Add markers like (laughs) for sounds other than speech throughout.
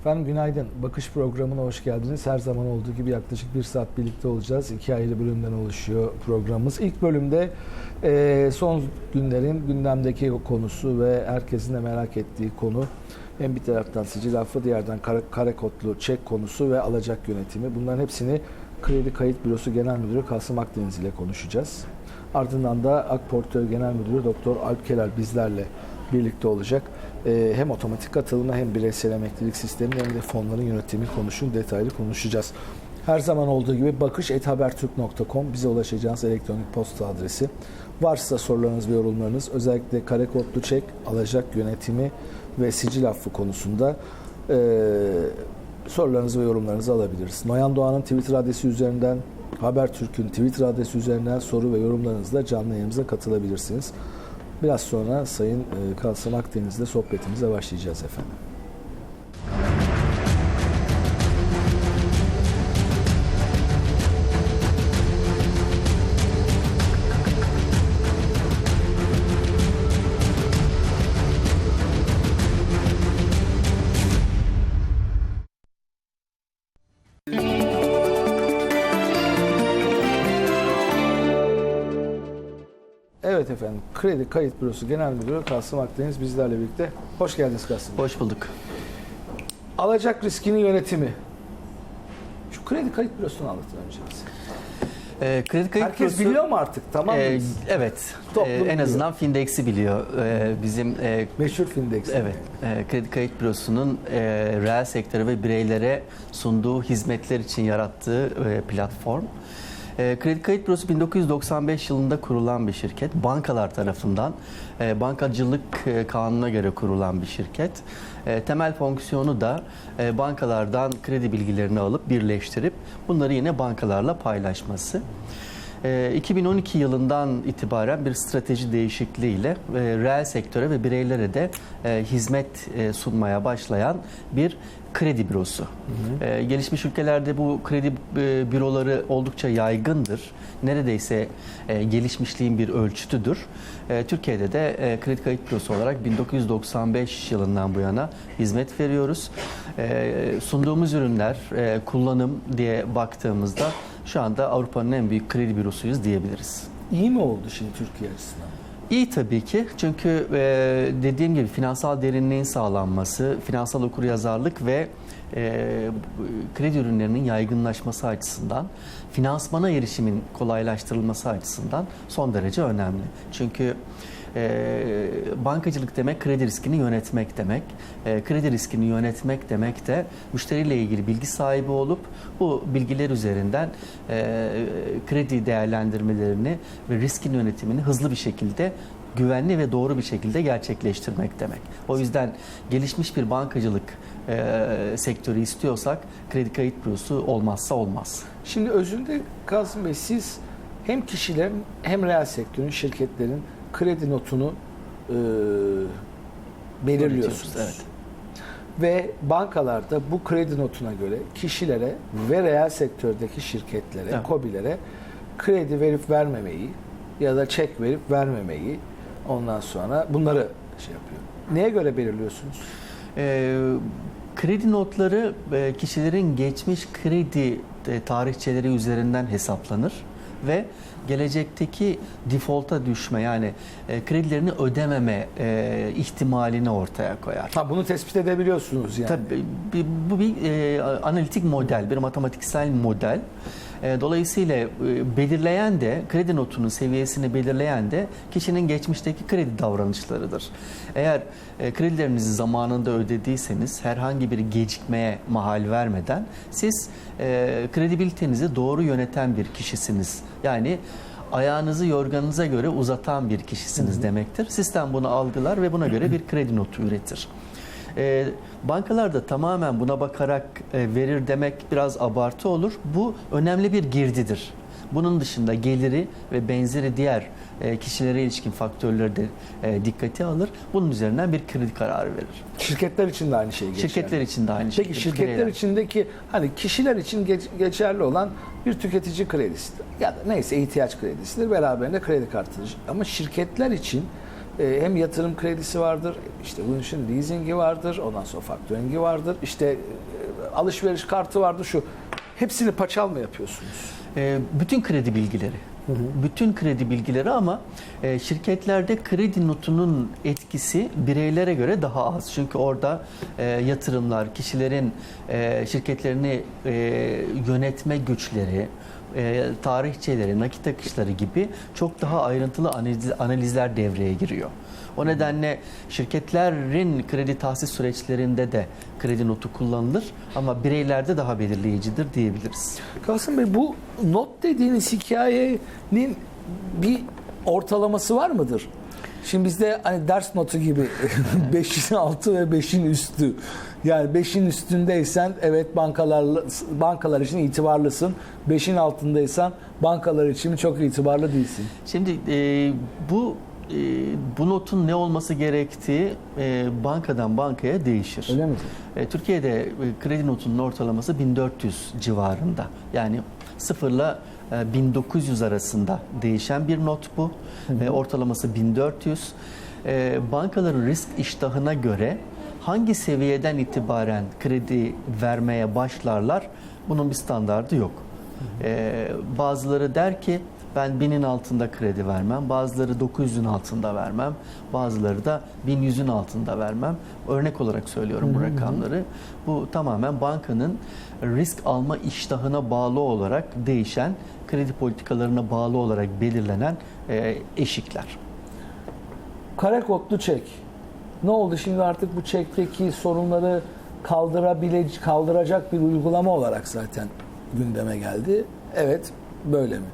Efendim günaydın. Bakış programına hoş geldiniz. Her zaman olduğu gibi yaklaşık bir saat birlikte olacağız. İki ayrı bölümden oluşuyor programımız. İlk bölümde e, son günlerin gündemdeki konusu ve herkesin de merak ettiği konu hem bir taraftan sicil affı, diğerden kare, kare kodlu çek konusu ve alacak yönetimi. Bunların hepsini Kredi Kayıt Bürosu Genel Müdürü Kasım Akdeniz ile konuşacağız. Ardından da AK Portföy Genel Müdürü Doktor Alp Keler bizlerle birlikte olacak. Ee, hem otomatik katılımla hem bireysel emeklilik sistemi hem de fonların yönetimi konuşun detaylı konuşacağız. Her zaman olduğu gibi bakış.habertürk.com bize ulaşacağınız elektronik posta adresi. Varsa sorularınız ve yorumlarınız özellikle kare kodlu çek, alacak yönetimi ve sicil affı konusunda e, sorularınızı ve yorumlarınızı alabiliriz. Noyan Doğan'ın Twitter adresi üzerinden, Habertürk'ün Twitter adresi üzerinden soru ve yorumlarınızla canlı yayınımıza katılabilirsiniz. Biraz sonra Sayın e, Kasım Akdeniz'le sohbetimize başlayacağız efendim. Evet efendim, Kredi Kayıt Bürosu Genel Müdürü Kasım Akdeniz bizlerle birlikte. Hoş geldiniz Kasım. Hoş bulduk. Alacak riskinin yönetimi. Şu Kredi Kayıt Bürosu'nu anlatın önce bize. Ee, kredi kayıt Herkes bürosu- biliyor mu artık? Tamam mı? Ee, evet. Toplum Ee, en biliyor. azından Findex'i biliyor. Ee, bizim e, Meşhur Findex. evet e, kredi kayıt bürosunun e, reel sektöre ve bireylere sunduğu hizmetler için yarattığı e, platform. E, Kredi Kayıt Bürosu 1995 yılında kurulan bir şirket. Bankalar tarafından e, bankacılık e, kanununa göre kurulan bir şirket. E, temel fonksiyonu da bankalardan kredi bilgilerini alıp birleştirip bunları yine bankalarla paylaşması. E, 2012 yılından itibaren bir strateji değişikliğiyle e, reel sektöre ve bireylere de e, hizmet e, sunmaya başlayan bir kredi bürosu. E, gelişmiş ülkelerde bu kredi e, büroları oldukça yaygındır. Neredeyse e, gelişmişliğin bir ölçütüdür. E, Türkiye'de de e, kredi kayıt bürosu olarak 1995 yılından bu yana hizmet veriyoruz. E, sunduğumuz ürünler, e, kullanım diye baktığımızda şu anda Avrupa'nın en büyük kredi bürosuyuz diyebiliriz. İyi mi oldu şimdi Türkiye açısından? İyi tabii ki çünkü e, dediğim gibi finansal derinliğin sağlanması, finansal okuryazarlık ve e, kredi ürünlerinin yaygınlaşması açısından, finansmana erişimin kolaylaştırılması açısından son derece önemli. Çünkü e, bankacılık demek kredi riskini yönetmek demek. E, kredi riskini yönetmek demek de müşteriyle ilgili bilgi sahibi olup bu bilgiler üzerinden e, kredi değerlendirmelerini ve riskin yönetimini hızlı bir şekilde güvenli ve doğru bir şekilde gerçekleştirmek demek. O yüzden gelişmiş bir bankacılık e, sektörü istiyorsak kredi kayıt bürosu olmazsa olmaz. Şimdi özünde Kasım Bey siz hem kişilerin hem reel sektörün, şirketlerin kredi notunu e, belirliyorsunuz. Evet. Ve bankalarda bu kredi notuna göre kişilere ve reel sektördeki şirketlere, Evet. KOBİ'lere kredi verip vermemeyi ya da çek verip vermemeyi ondan sonra bunları şey yapıyor. Neye göre belirliyorsunuz? E, kredi notları e, kişilerin geçmiş kredi e, tarihçeleri üzerinden hesaplanır ve gelecekteki default'a düşme yani e, kredilerini ödememe e, ihtimalini ortaya koyar. Ha bunu tespit edebiliyorsunuz yani. Tabii bu bir e, analitik model, bir matematiksel model. E, dolayısıyla e, belirleyen de kredi notunun seviyesini belirleyen de kişinin geçmişteki kredi davranışlarıdır. Eğer e, kredilerinizi zamanında ödediyseniz herhangi bir gecikmeye mahal vermeden siz kredibilitenizi doğru yöneten bir kişisiniz. Yani ayağınızı yorganınıza göre uzatan bir kişisiniz demektir. Sistem bunu algılar ve buna göre bir kredi notu üretir. E, bankalar da tamamen buna bakarak e, verir demek biraz abartı olur. Bu önemli bir girdidir. Bunun dışında geliri ve benzeri diğer e, kişilere ilişkin faktörleri de e, dikkate alır. Bunun üzerinden bir kredi kararı verir. Şirketler için de aynı şey geçerli. Şirketler için de aynı Peki şekilde. şirketler bireyler. içindeki hani kişiler için geç- geçerli olan bir tüketici kredisidir. Ya da neyse ihtiyaç kredisidir. Beraberinde kredi kartıdır. Ama şirketler için e, hem yatırım kredisi vardır, işte bunun için leasingi vardır, ondan sonra faktöringi vardır, işte e, alışveriş kartı vardır şu. Hepsini paçal mı yapıyorsunuz? E, bütün kredi bilgileri. Bütün kredi bilgileri ama e, şirketlerde kredi notunun etkisi bireylere göre daha az. Çünkü orada e, yatırımlar, kişilerin e, şirketlerini e, yönetme güçleri, e, tarihçeleri, nakit akışları gibi çok daha ayrıntılı analiz, analizler devreye giriyor. O nedenle şirketlerin kredi tahsis süreçlerinde de kredi notu kullanılır ama bireylerde daha belirleyicidir diyebiliriz. Kasım Bey bu not dediğiniz hikayenin bir ortalaması var mıdır? Şimdi bizde hani ders notu gibi (laughs) 5'in altı ve 5'in üstü. Yani 5'in üstündeysen evet bankalar bankalar için itibarlısın. 5'in altındaysan bankalar için çok itibarlı değilsin. Şimdi e, bu e, bu notun ne olması gerektiği e, bankadan bankaya değişir. Öyle mi? E, Türkiye'de e, kredi notunun ortalaması 1400 civarında. Yani sıfırla 1900 arasında değişen bir not bu. E, ortalaması 1400. E, bankaların risk iştahına göre hangi seviyeden itibaren kredi vermeye başlarlar bunun bir standardı yok. Bazıları der ki ben 1000'in altında kredi vermem, bazıları 900'ün altında vermem, bazıları da 1100'ün altında vermem. Örnek olarak söylüyorum bu rakamları. Bu tamamen bankanın risk alma iştahına bağlı olarak değişen, kredi politikalarına bağlı olarak belirlenen e, eşikler. Kare kodlu çek. Ne oldu şimdi artık bu çekteki sorunları kaldırabilecek, kaldıracak bir uygulama olarak zaten gündeme geldi. Evet, böyle mi?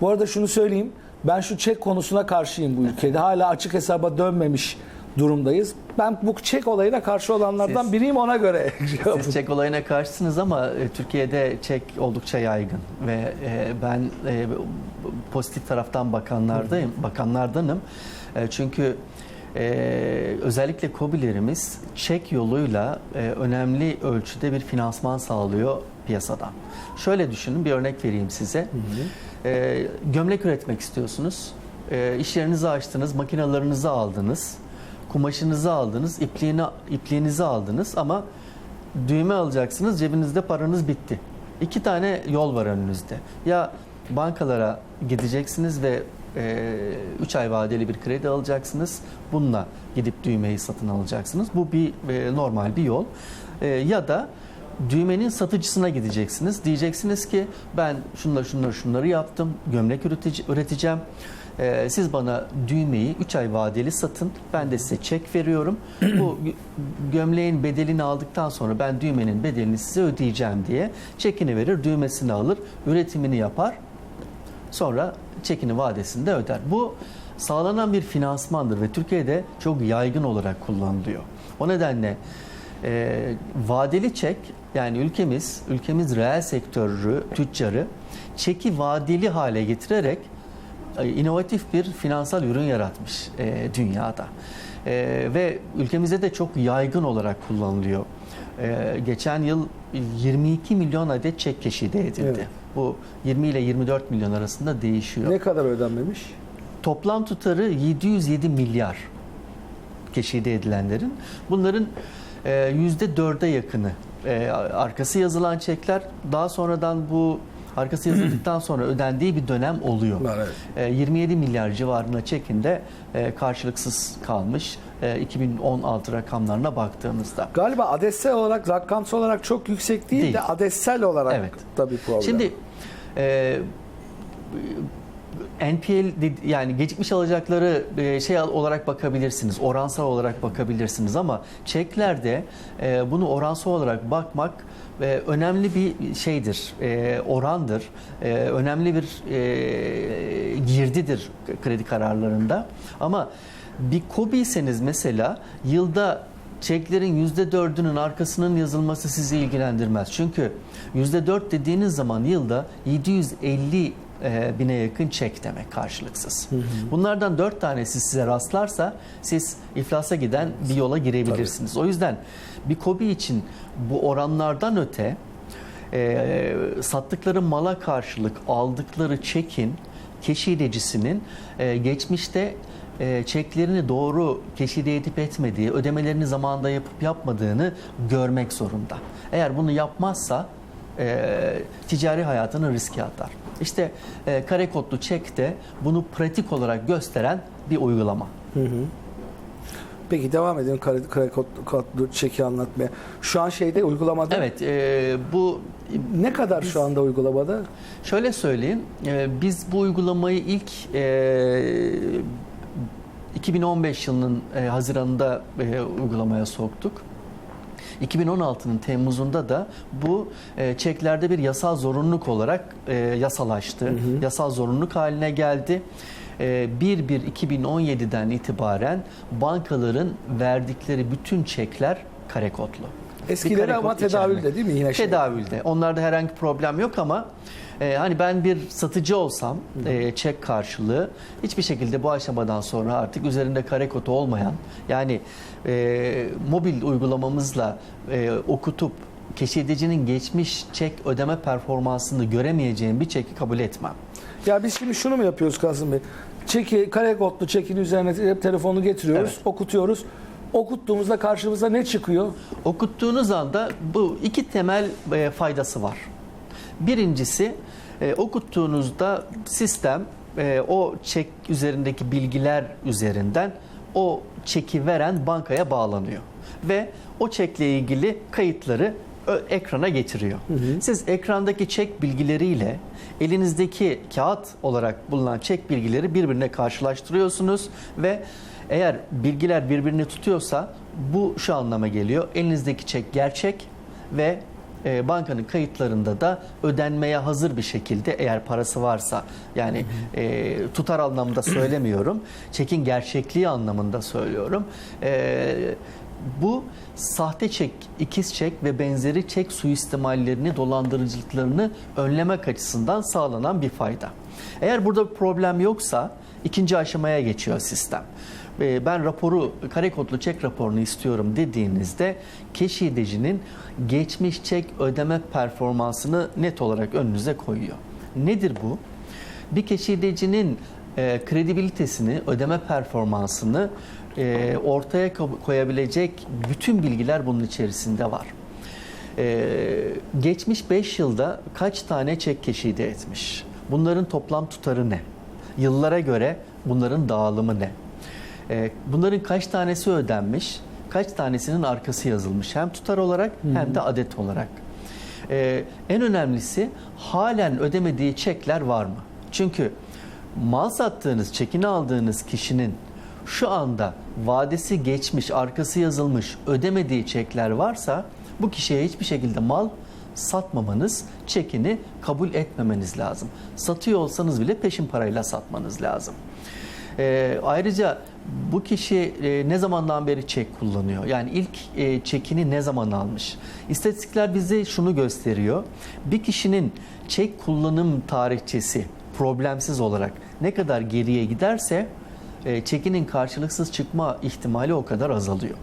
Bu arada şunu söyleyeyim. Ben şu çek konusuna karşıyım bu ülkede. Hala açık hesaba dönmemiş durumdayız. Ben bu çek olayına karşı olanlardan Siz- biriyim ona göre. (laughs) Siz çek olayına karşısınız ama e, Türkiye'de çek oldukça yaygın ve e, ben e, pozitif taraftan bakanlardayım, bakanlardanım. E, çünkü e, özellikle KOBİ'lerimiz çek yoluyla e, önemli ölçüde bir finansman sağlıyor piyasadan. Şöyle düşünün bir örnek vereyim size. E, gömlek üretmek istiyorsunuz. E, iş yerinizi açtınız, makinalarınızı aldınız, kumaşınızı aldınız, ipliğini, ipliğinizi aldınız ama düğme alacaksınız, cebinizde paranız bitti. İki tane yol var önünüzde. Ya bankalara gideceksiniz ve 3 ay vadeli bir kredi alacaksınız. Bununla gidip düğmeyi satın alacaksınız. Bu bir e, normal bir yol. E, ya da düğmenin satıcısına gideceksiniz. Diyeceksiniz ki ben şunları şunları şunları yaptım. Gömlek üretici, üreteceğim. E, siz bana düğmeyi 3 ay vadeli satın. Ben de size çek veriyorum. Bu (clears throat) gö- gömleğin bedelini aldıktan sonra ben düğmenin bedelini size ödeyeceğim diye çekini verir, düğmesini alır, üretimini yapar. Sonra çekini vadesinde öder. Bu sağlanan bir finansmandır ve Türkiye'de çok yaygın olarak kullanılıyor. O nedenle e, vadeli çek yani ülkemiz ülkemiz reel sektörü tüccarı çeki vadeli hale getirerek inovatif bir finansal ürün yaratmış e, dünyada. E, ve ülkemizde de çok yaygın olarak kullanılıyor. E, geçen yıl 22 milyon adet çek keşide edildi. Evet. Bu 20 ile 24 milyon arasında değişiyor. ne kadar ödenmemiş? Toplam tutarı 707 milyar keşide edilenlerin. Bunların e, yüzde dörde yakını e, arkası yazılan çekler daha sonradan bu arkası yazıldıktan sonra ödendiği bir dönem oluyor. Evet. E, 27 milyar civarına çekinde e, karşılıksız kalmış e, 2016 rakamlarına baktığımızda. Galiba adetsel olarak, rakamsal olarak çok yüksek değil, Değil. de adetsel olarak Evet. tabii problem. Şimdi e, NPL yani gecikmiş alacakları e, şey olarak bakabilirsiniz, oransal olarak bakabilirsiniz ama çeklerde e, bunu oransal olarak bakmak e, önemli bir şeydir, orandır, önemli bir girdidir kredi kararlarında. Ama bir KOBİ'yseniz mesela yılda çeklerin %4'ünün arkasının yazılması sizi ilgilendirmez. Çünkü %4 dediğiniz zaman yılda 750 e, bine yakın çek demek karşılıksız. Bunlardan 4 tanesi size rastlarsa siz iflasa giden bir yola girebilirsiniz. O yüzden bir kobi için bu oranlardan öte e, sattıkları mala karşılık aldıkları çekin keşidecisinin e, geçmişte e, çeklerini doğru keşide edip etmediği, ödemelerini zamanında yapıp yapmadığını görmek zorunda. Eğer bunu yapmazsa e, ticari hayatını riske atar. İşte e, kare kodlu çek de bunu pratik olarak gösteren bir uygulama. Peki devam edelim kare, kare kodlu, kodlu çeki anlatmaya. Şu an şeyde uygulamada Evet, e, bu ne kadar şu anda uygulamada? Şöyle söyleyeyim, e, biz bu uygulamayı ilk e, 2015 yılının e, Haziran'da e, uygulamaya soktuk. 2016'nın Temmuz'unda da bu e, çeklerde bir yasal zorunluluk olarak e, yasalaştı. Yasal zorunluluk haline geldi. E, 1-1-2017'den itibaren bankaların verdikleri bütün çekler kare kodlu. Eskileri ama kod içermek. tedavülde değil mi yine şey? Tedavülde. Onlarda herhangi bir problem yok ama e, hani ben bir satıcı olsam e, çek karşılığı hiçbir şekilde bu aşamadan sonra artık üzerinde kare kodu olmayan yani e, mobil uygulamamızla e, okutup keşidecinin geçmiş çek ödeme performansını göremeyeceğim bir çeki kabul etmem. Ya biz şimdi şunu mu yapıyoruz Kasım Bey? Çeki, kare kodlu çekin üzerine telefonu getiriyoruz, Evet. okutuyoruz. Okuttuğumuzda karşımıza ne çıkıyor? Okuttuğunuz anda bu iki temel e, faydası var. Birincisi e, okuttuğunuzda sistem e, o çek üzerindeki bilgiler üzerinden o çeki veren bankaya bağlanıyor ve o çekle ilgili kayıtları ekrana getiriyor. Siz ekrandaki çek bilgileriyle elinizdeki kağıt olarak bulunan çek bilgileri birbirine karşılaştırıyorsunuz ve eğer bilgiler birbirini tutuyorsa bu şu anlama geliyor. Elinizdeki çek gerçek ve e, bankanın kayıtlarında da ödenmeye hazır bir şekilde eğer parası varsa yani e, tutar anlamda söylemiyorum. Çekin gerçekliği anlamında söylüyorum. E, bu sahte çek, ikiz çek ve benzeri çek suistimallerini, dolandırıcılıklarını önlemek açısından sağlanan bir fayda. Eğer burada bir problem yoksa ikinci aşamaya geçiyor sistem. E, Ben raporu, kare kodlu çek raporunu istiyorum dediğinizde keşidecinin geçmiş çek ödeme performansını net olarak önünüze koyuyor. Nedir bu? Bir keşidecinin e, kredibilitesini, ödeme performansını e, ortaya ko- koyabilecek bütün bilgiler bunun içerisinde var. E, geçmiş 5 yılda kaç tane çek keşide etmiş? Bunların toplam tutarı ne? Yıllara göre bunların dağılımı ne? E, bunların kaç tanesi ödenmiş? Kaç tanesinin arkası yazılmış? Hem tutar olarak hem de adet olarak. E, en önemlisi halen ödemediği çekler var mı? Çünkü mal sattığınız, çekini aldığınız kişinin şu anda vadesi geçmiş, arkası yazılmış, ödemediği çekler varsa bu kişiye hiçbir şekilde mal satmamanız, çekini kabul etmemeniz lazım. Satıyor olsanız bile peşin parayla satmanız lazım. Ee, ayrıca bu kişi e, ne zamandan beri çek kullanıyor? Yani ilk e, çekini ne zaman almış? İstatistikler bize şunu gösteriyor. Bir kişinin çek kullanım tarihçesi problemsiz olarak ne kadar geriye giderse e, çekinin karşılıksız çıkma ihtimali o kadar azalıyor.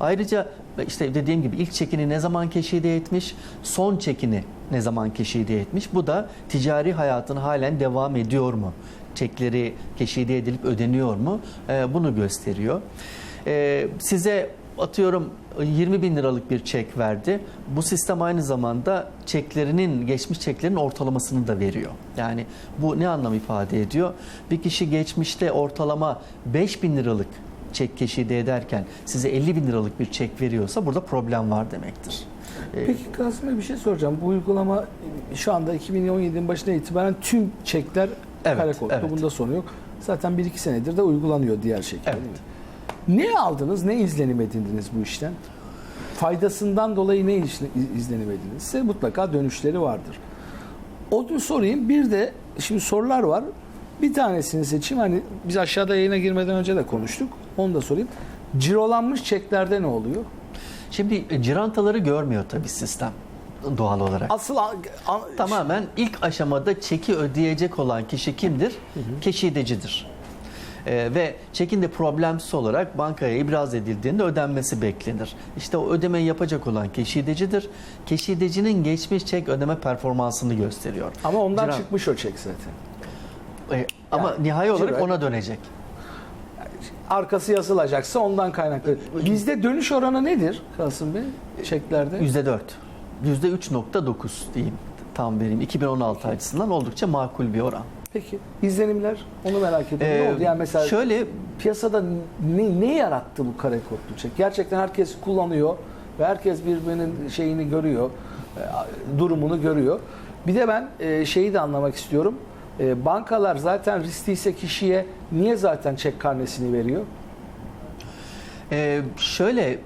Ayrıca işte dediğim gibi ilk çekini ne zaman keşide etmiş, son çekini ne zaman keşide etmiş. Bu da ticari hayatın halen devam ediyor mu? Çekleri keşide edilip ödeniyor mu? Ee, bunu gösteriyor. Ee, size atıyorum 20 bin liralık bir çek verdi. Bu sistem aynı zamanda çeklerinin, geçmiş çeklerin ortalamasını da veriyor. Yani bu ne anlam ifade ediyor? Bir kişi geçmişte ortalama 5 bin liralık çek keşide ederken size 50 bin liralık bir çek veriyorsa burada problem var demektir. Ee, Peki Kasım Bey bir şey soracağım. Bu uygulama şu anda 2017'nin başına itibaren tüm çekler Evet, kare kodlu. evet. Bunda sorun yok. Zaten 1-2 senedir de uygulanıyor diğer şekilde. Evet. Ne aldınız, ne izlenim edindiniz bu işten? Faydasından dolayı ne izlenim edindiniz? Size mutlaka dönüşleri vardır. Onu sorayım. Bir de şimdi sorular var. Bir tanesini seçeyim. Hani biz aşağıda yayına girmeden önce de konuştuk. Onu da sorayım. Cirolanmış çeklerde ne oluyor? Şimdi e, cirantaları görmüyor tabii sistem doğal olarak. Asıl a- a- Tamamen ilk aşamada çeki ödeyecek olan kişi kimdir? Keşidecidir. Ee, ve çekin de problemsiz olarak bankaya ibraz edildiğinde ödenmesi beklenir. İşte o ödemeyi yapacak olan keşidecidir. Keşidecinin geçmiş çek ödeme performansını gösteriyor. Ama ondan Ciran- çıkmış o çek zaten. Ee, ama Yani nihai olarak ciro- ona dönecek. arkası yazılacaksa ondan kaynaklı. Bizde dönüş oranı nedir Kasım Bey çeklerde? %4. %3.9 diyeyim tam vereyim. 2016 açısından oldukça makul bir oran. Peki izlenimler onu merak ediyorum. Ee, ne oldu? Yani mesela Şöyle piyasada ne, ne yarattı bu kare kodlu çek? Gerçekten herkes kullanıyor ve herkes birbirinin şeyini görüyor, e, durumunu görüyor. Bir de ben e, şeyi de anlamak istiyorum. E, Bankalar zaten riskliyse kişiye niye zaten çek karnesini veriyor? Ee, şöyle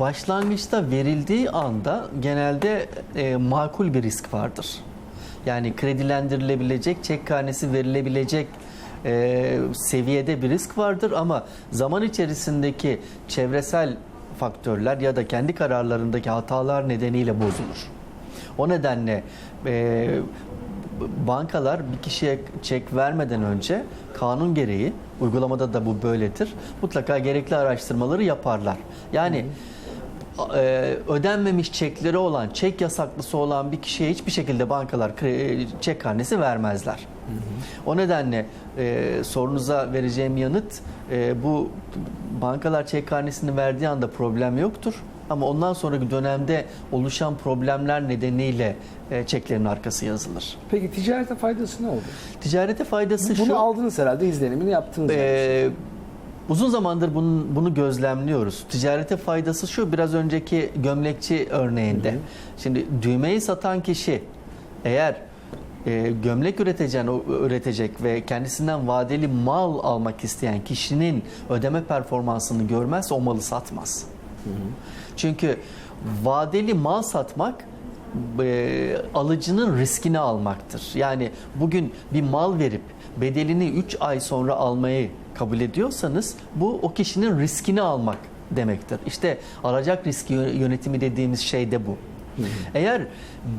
başlangıçta verildiği anda genelde e, makul bir risk vardır. Yani kredilendirilebilecek, çek karnesi verilebilecek e, seviyede bir risk vardır ama zaman içerisindeki çevresel faktörler ya da kendi kararlarındaki hatalar nedeniyle bozulur. O nedenle e, bankalar bir kişiye çek vermeden önce kanun gereği uygulamada da bu böyledir. Mutlaka gerekli araştırmaları yaparlar. Yani e, ödenmemiş çekleri olan, çek yasaklısı olan bir kişiye hiçbir şekilde bankalar kre- çek karnesi vermezler. O nedenle e, sorunuza vereceğim yanıt e, bu bankalar çek karnesini verdiği anda problem yoktur. Ama ondan sonraki dönemde oluşan problemler nedeniyle e, çeklerin arkası yazılır. Peki ticarete faydası ne oldu? Ticarete faydası Bunu şu. aldınız herhalde izlenimini yaptınız. yani. Ee, uzun zamandır bunu, bunu gözlemliyoruz. Ticarete faydası şu biraz önceki gömlekçi örneğinde. Şimdi düğmeyi satan kişi eğer e, gömlek üreteceğin, üretecek ve kendisinden vadeli mal almak isteyen kişinin ödeme performansını görmezse o malı satmaz. Çünkü vadeli mal satmak e, alıcının riskini almaktır. Yani bugün bir mal verip bedelini 3 ay sonra almayı kabul ediyorsanız bu o kişinin riskini almak demektir. İşte alacak riski yö- yönetimi dediğimiz şey de bu. Eğer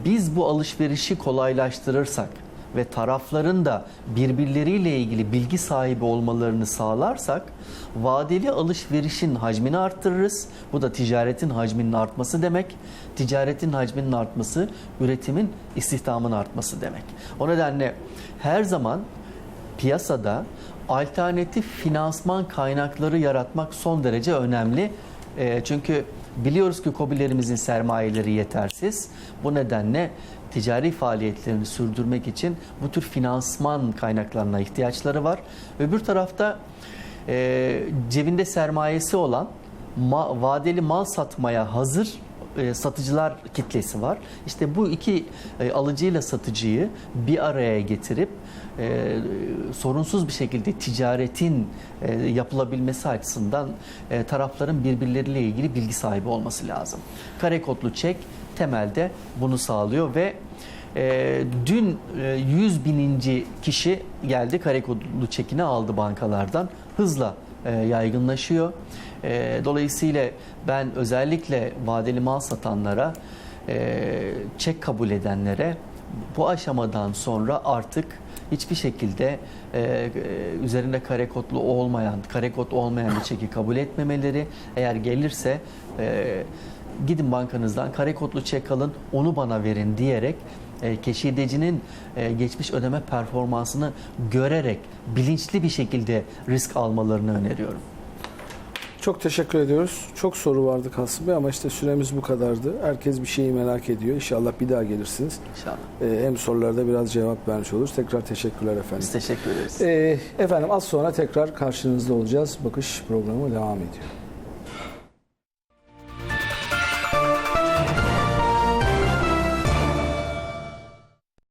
biz bu alışverişi kolaylaştırırsak ve tarafların da birbirleriyle ilgili bilgi sahibi olmalarını sağlarsak vadeli alışverişin hacmini arttırırız. Bu da ticaretin hacminin artması demek. Ticaretin hacminin artması üretimin istihdamın artması demek. O nedenle her zaman piyasada alternatif finansman kaynakları yaratmak son derece önemli. Çünkü biliyoruz ki KOBİ'lerimizin sermayeleri yetersiz. Bu nedenle ticari faaliyetlerini sürdürmek için bu tür finansman kaynaklarına ihtiyaçları var. Öbür tarafta e, cebinde sermayesi olan ma- vadeli mal satmaya hazır e, satıcılar kitlesi var. İşte bu iki e, alıcıyla satıcıyı bir araya getirip e, sorunsuz bir şekilde ticaretin e, yapılabilmesi açısından e, tarafların birbirleriyle ilgili bilgi sahibi olması lazım. Kare kodlu çek temelde bunu sağlıyor ve e, dün e, 100 bininci kişi geldi kare kodlu çekini aldı bankalardan hızla e, yaygınlaşıyor. E, dolayısıyla ben özellikle vadeli mal satanlara, e, çek kabul edenlere bu aşamadan sonra artık hiçbir şekilde e, e, üzerinde kare kodlu olmayan, kare kod olmayan bir çeki kabul etmemeleri, eğer gelirse e, gidin bankanızdan kare kodlu çek alın, onu bana verin diyerek e, keşidecinin e, geçmiş ödeme performansını görerek bilinçli bir şekilde risk almalarını öneriyorum. Çok teşekkür ediyoruz. Çok soru vardı Kasım Bey ama işte süremiz bu kadardı. Herkes bir şeyi merak ediyor. İnşallah bir daha gelirsiniz. İnşallah. Ee, hem sorularda biraz cevap vermiş oluruz. Tekrar teşekkürler efendim. Biz teşekkür ederiz. Ee, efendim az sonra tekrar karşınızda olacağız. Bakış programı devam ediyor.